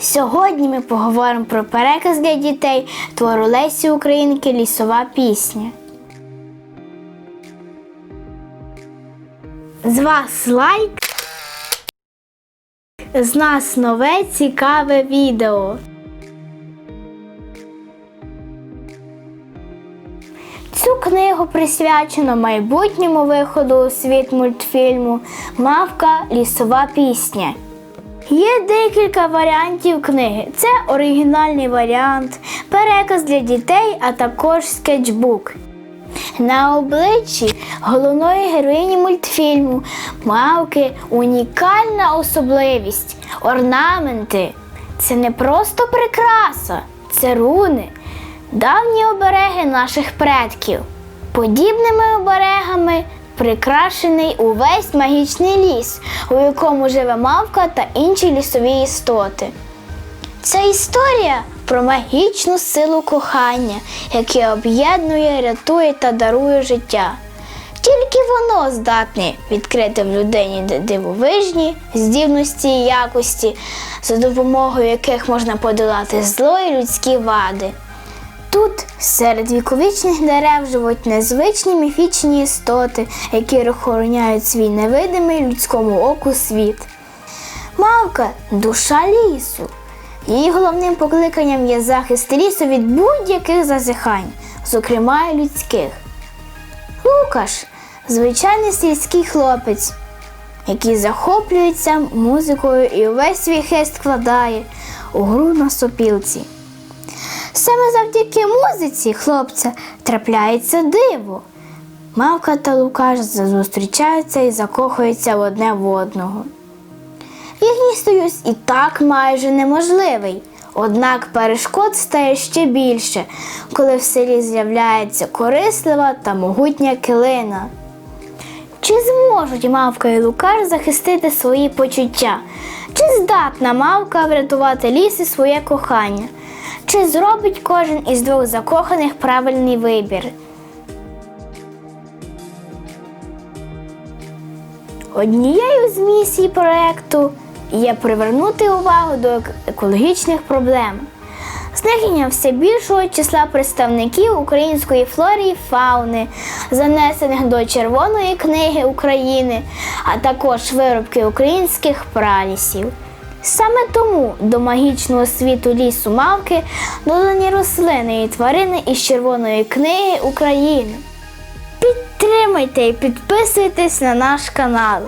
Сьогодні ми поговоримо про переказ для дітей твору Лесі Українки Лісова пісня. З вас лайк. З нас нове цікаве відео. Цю книгу присвячено майбутньому виходу у світ мультфільму Мавка Лісова пісня. Є декілька варіантів книги. Це оригінальний варіант, переказ для дітей, а також скетчбук. На обличчі головної героїні мультфільму мавки унікальна особливість, орнаменти. Це не просто прикраса, це руни, давні обереги наших предків. Подібними оберегами прикрашений увесь магічний ліс, у якому живе мавка та інші лісові істоти. Це історія про магічну силу кохання, яке об'єднує, рятує та дарує життя. Тільки воно здатне відкрити в людині дивовижні здібності і якості, за допомогою яких можна подолати зло і людські вади. Тут серед віковічних дерев живуть незвичні міфічні істоти, які охороняють свій невидимий людському оку світ. Мавка душа лісу. Її головним покликанням є захист лісу від будь-яких зазихань, зокрема і людських. Лукаш звичайний сільський хлопець, який захоплюється музикою і увесь свій хист вкладає у гру на сопілці. Саме завдяки музиці хлопця трапляється диво. Мавка та Лукаш зустрічаються і закохуються одне в одного. Їхній союз і так майже неможливий. Однак перешкод стає ще більше, коли в селі з'являється корислива та могутня килина. Чи зможуть мавка і Лукаш захистити свої почуття? Чи здатна мавка врятувати ліс і своє кохання? Чи зробить кожен із двох закоханих правильний вибір? Однією з місій проєкту є привернути увагу до екологічних проблем. Зникнення все більшого числа представників української флори і фауни, занесених до Червоної книги України, а також виробки українських пралісів. Саме тому до магічного світу лісу мавки додані рослини і тварини із Червоної книги України. Підтримайте і підписуйтесь на наш канал.